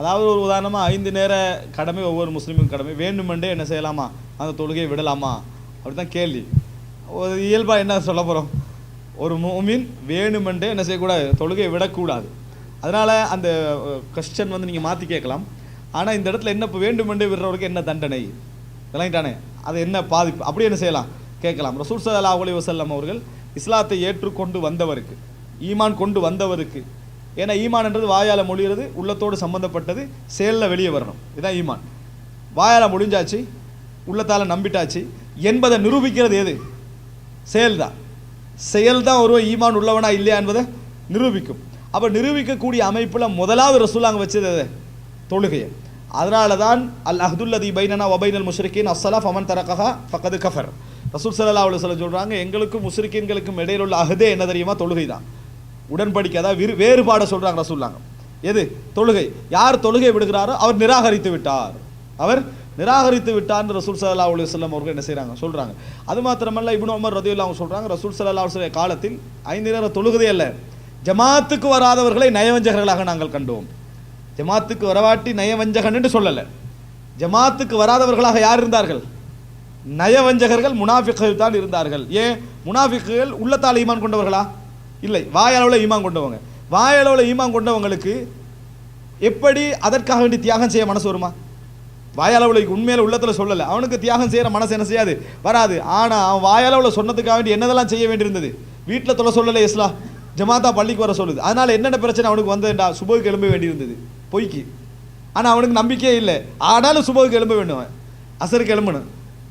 அதாவது ஒரு உதாரணமாக ஐந்து நேர கடமை ஒவ்வொரு முஸ்லீமுக்கும் கடமை. வேண்டுமென்றே என்ன செய்யலாமா? அந்த தொழுகையை விடலாமா? அப்படி தான் கேள்வி. ஒரு இயல்பாக என்ன சொல்ல போகிறோம் ஒரு மூமின் வேணுமென்றே என்ன செய்யக்கூடாது? தொழுகையை விடக்கூடாது. அதனால் அந்த கொஸ்டின் வந்து நீங்கள் மாற்றி கேட்கலாம். ஆனால் இந்த இடத்துல என்ன இப்போ வேண்டுமென்றே விடுறவருக்கு என்ன தண்டனை? விளங்கிட்டானே? அது என்ன பாதிப்பு? அப்படி என்ன செய்யலாம்? கேட்கலாம். ரசூல் ஸல்லல்லாஹு அலைஹி வசல்லம் அவர்கள் இஸ்லாத்தை ஏற்றுக்கொண்டு வந்தவருக்கு ஈமான் கொண்டு வந்தவருக்கு ஏன்னா ஈமான்ன்றது வாயால் மொழிகிறது உள்ளத்தோடு சம்மந்தப்பட்டது செயலில் வெளியே வரணும். இதுதான் ஈமான். வாயால் முடிஞ்சாச்சு உள்ளத்தால் நம்பிட்டாச்சு என்பதை நிரூபிக்கிறது எது? செயல்தான் செயல் தான் ஒருவன் ஈமான் உள்ளவனா இல்லையா என்பதை நிரூபிக்கும். அப்போ நிரூபிக்கக்கூடிய அமைப்பில் முதலாவது ரசூலாங்க வச்சது எது? தொழுகையை. அதனால தான் அல் அஹ்துல்லதி பைனனா ஒபைனல் முஷ்ரிக்கின் அஸ்ஸலா ஃபமன் தரகஹா ஃபக்கது கஃபர். ரசூல் ஸல்லல்லாஹு அலைஹி சொல்கிறாங்க எங்களுக்கும் முஸ்ரிக்கீன்களுக்கும் இடையில் உள்ள அஹதே என்ன தெரியுமா? தொழுகை தான் உடன்படிக்கை அதாவது விரு வேறுபாடை சொல்றாங்க ரசூல்லாங்க எது? தொழுகை. யார் தொழுகை விடுகிறாரோ அவர் நிராகரித்து விட்டார். அவர் நிராகரித்து விட்டார்னு ரசூல் சல்லா அலைஹி வஸல்லம் அவர்கள் என்ன செய்கிறாங்க சொல்றாங்க. அது மாத்திரமல்ல இப்னு உமர் ரதியுல்லா அவங்க சொல்றாங்க ரசூல் சல்லா அலுவலிய காலத்தில் ஐந்து நேரம் தொழுகுதே அல்ல. ஜமாத்துக்கு வராதவர்களை நயவஞ்சகர்களாக நாங்கள் கண்டோம். ஜமாத்துக்கு வரவாட்டி நயவஞ்சகன் என்று சொல்லலை. ஜமாத்துக்கு வராதவர்களாக யார் இருந்தார்கள்? நயவஞ்சகர்கள் முனாஃபிக்குகள் தான் இருந்தார்கள். ஏன்? முனாஃபிக்குகள் உள்ளத்தால் ஈமான் கொண்டவர்களா? இல்லை வாயளவில் ஈமான் கொண்டவங்க. வாயளவில் ஈமான் கொண்டவங்களுக்கு எப்படி அதற்காக வேண்டி தியாகம் செய்ய மனசு வருமா? வாயளவில் உண்மையில உள்ளத்தில் சொல்லலை. அவனுக்கு தியாகம் செய்கிற மனசு என்ன செய்யாது? வராது. ஆனால் அவன் வாயளவில் சொன்னதுக்காக வேண்டி என்னதெல்லாம் செய்ய வேண்டியிருந்தது? வீட்டில் தொலை சொல்லலை இஸ்லா. ஜமாத்தா பள்ளிக்கு வர சொல்லுது. அதனால் என்னென்ன பிரச்சனை அவனுக்கு வந்ததுண்டா? சுபகுக்கு எழும்ப வேண்டியிருந்தது. பொய்க்கு. ஆனால் அவனுக்கு நம்பிக்கையே இல்லை. ஆனாலும் சுபகுக்கு எழும்ப வேண்டும் அசருக்கு எழும்பணும்.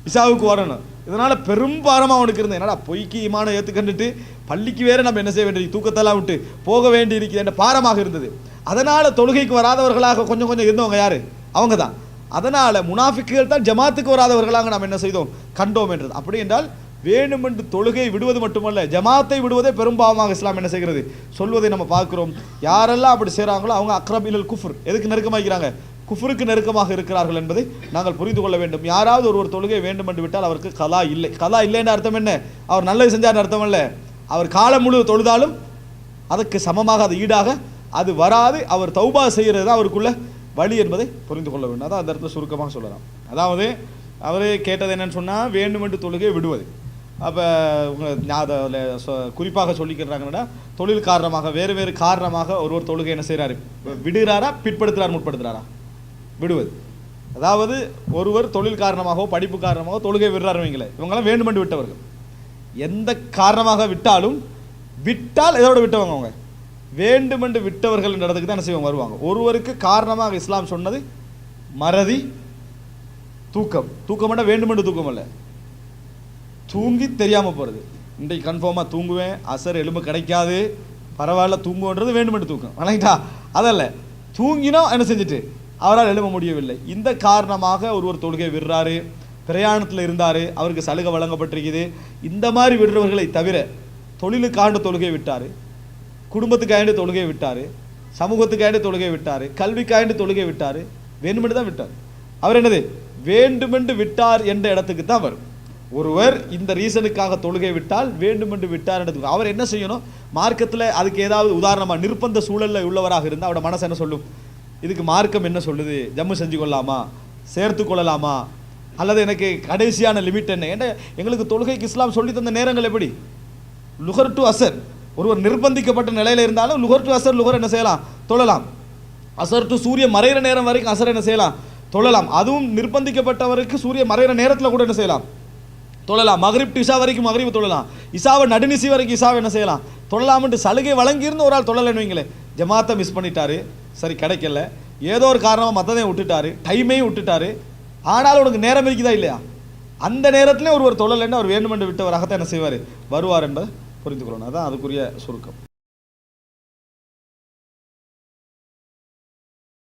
இசாவுக்கு வரணும். இதனால் பெரும்பாரமாக அவனுக்கு இருந்தது. என்னடா பொய்க்கு இமானம் ஏற்றுக்கண்டுட்டு பள்ளிக்கு வேறு நம்ம என்ன செய்ய வேண்டியது? தூக்கத்தெல்லாம் விட்டு போக வேண்டி இருக்குது என்ற பாரமாக இருந்தது. அதனால் தொழுகைக்கு வராதவர்களாக கொஞ்சம் கொஞ்சம் இருந்தவங்க யார்? அவங்க தான் அதனால் முனாஃபிக்குகள் தான் ஜமாத்துக்கு வராதவர்களாக நாம் என்ன செய்தோம்? கண்டோம் என்றது. அப்படி என்றால் வேணுமென்று தொழுகை விடுவது மட்டுமல்ல ஜமாத்தை விடுவதே பெரும்பாவமாக இஸ்லாம் என்ன செய்கிறது? சொல்வதை நம்ம பார்க்குறோம். யாரெல்லாம் அப்படி செய்கிறாங்களோ அவங்க அக்ரபிலல் குஃபர். எதுக்கு நெருக்கமாக்கிறாங்க குஃபருக்கு நெருக்கமாக இருக்கிறார்கள் என்பதை நாங்கள் புரிந்து கொள்ள வேண்டும். யாராவது ஒரு ஒரு தொழுகை வேண்டும் என்று விட்டால் அவருக்கு கலா இல்லை. கலா இல்லைன்னு அர்த்தம் என்ன? அவர் நல்லது செஞ்சார்னு அர்த்தம் இல்லை. அவர் காலம் முழு தொழுதாலும் அதற்கு சமமாக அது ஈடாக அது வராது. அவர் தௌபா செய்கிறது தான் அவருக்குள்ள வழி என்பதை புரிந்து கொள்ள வேண்டும். அதான் அந்த இடத்துல சுருக்கமாக சொல்லலாம். அதாவது அவர் கேட்டது என்னன்னு சொன்னால் வேண்டுமென்று தொழுகை விடுவது. அப்போ அதை குறிப்பாக சொல்லிக்கிறாங்கன்னா தொழில் காரணமாக வேறு வேறு காரணமாக ஒரு ஒரு தொழுகை என்ன செய்கிறாரு விடுகிறாரா பிற்படுத்துகிறார் முற்படுத்துகிறாரா விடுவது. அதாவது ஒருவர் தொழில் காரணமாகவோ படிப்பு காரணமாகவோ தொழுகை விடுறாருவீங்களே இவங்களாம் இவங்கெல்லாம் வேண்டுமென்று விட்டவர்கள். எந்த காரணமாக விட்டாலும் விட்டால் எதோட விட்டவங்க அவங்க? வேண்டுமென்று விட்டவர்கள் என்ற இடத்துக்கு தான் என்ன செய்வாங்க வருவாங்க. ஒருவருக்கு காரணமாக இஸ்லாம் சொன்னது மறதி தூக்கம். தூக்கம்னா வேண்டுமென்று தூக்கம் அல்ல. தூங்கி தெரியாமல் போகிறது இன்றைக்கு கன்ஃபார்மாக தூங்குவேன் அசர் எலும்பு கிடைக்காது பரவாயில்ல தூங்குன்றது வேண்டுமென்று தூக்கம். வணங்கிட்டா? அதல்ல. தூங்கினா என்ன செஞ்சுட்டு? அவரால் எழும்ப முடியவில்லை. இந்த காரணமாக ஒருவர் தொழுகை விடுறாரு பிரயாணத்தில் இருந்தார் அவருக்கு சலுகை வழங்கப்பட்டிருக்குது. இந்த மாதிரி விடுறவர்களை தவிர தொழிலுக்காண்டு தொழுகை விட்டார் குடும்பத்துக்காண்டு தொழுகை விட்டார் சமூகத்துக்காண்டு தொழுகை விட்டார் கல்விக்காண்டு தொழுகை விட்டார் வேண்டுமென்று தான் விட்டார். அவர் என்னது? வேண்டுமென்று விட்டார் என்ற இடத்துக்கு தான் வரும். ஒருவர் இந்த ரீசனுக்காக தொழுகை விட்டால் வேண்டுமென்று விட்டார் என்றது அவர் என்ன செய்யணும்? மார்க்கத்தில் அதுக்கு ஏதாவது உதாரணமாக நிர்பந்த சூழலில் உள்ளவராக இருந்தால் அவரோட மனசு என்ன சொல்லும்? இதுக்கு மார்க்கம் என்ன சொல்லுது? ஜம்மு செஞ்சு கொள்ளலாமா சேர்த்து கொள்ளலாமா அல்லது எனக்கு கடைசியான லிமிட் என்ன? ஏன்னா எங்களுக்கு தொழுகைக்கு இஸ்லாம் சொல்லி தந்த நேரங்கள் எப்படி? லுகர் டு அசர். ஒருவர் நிர்பந்திக்கப்பட்ட நிலையில் இருந்தாலும் லுகர் டு அசர் லுகர் என்ன செய்யலாம்? தொழலாம். அசர் டு சூரிய மறைகிற நேரம் வரைக்கும் அசர் என்ன செய்யலாம்? தொழலாம். அதுவும் நிர்பந்திக்கப்பட்டவருக்கு சூரிய மறைகிற நேரத்தில் கூட என்ன செய்யலாம்? தொழலாம். மகரிப் டு இசா வரைக்கும் மகரிப் தொழலாம். இசாவை நடுநிசி வரைக்கும் இசாவை என்ன செய்யலாம்? தொழலாம்ன்ட்டு சலுகை வழங்கியிருந்து ஒரு ஆள் தொழலைன்னு வைங்களேன். ஜமாத்தை மிஸ் பண்ணிட்டாரு. சரி கிடைக்கல. ஏதோ ஒரு காரணமாக மற்றதையும் விட்டுட்டாரு. டைமையும் விட்டுட்டாரு. ஆனாலும் உனக்கு நேரம் இருக்குதா இல்லையா? அந்த நேரத்திலே ஒருவர் தொழலைன்னு அவர் வேண்டுமென்று விட்டவராகத்தான் என்ன செய்வார்? வருவார் என்பதை புரிந்து கொள்ளணும் அதான் அதுக்குரிய சுருக்கம்.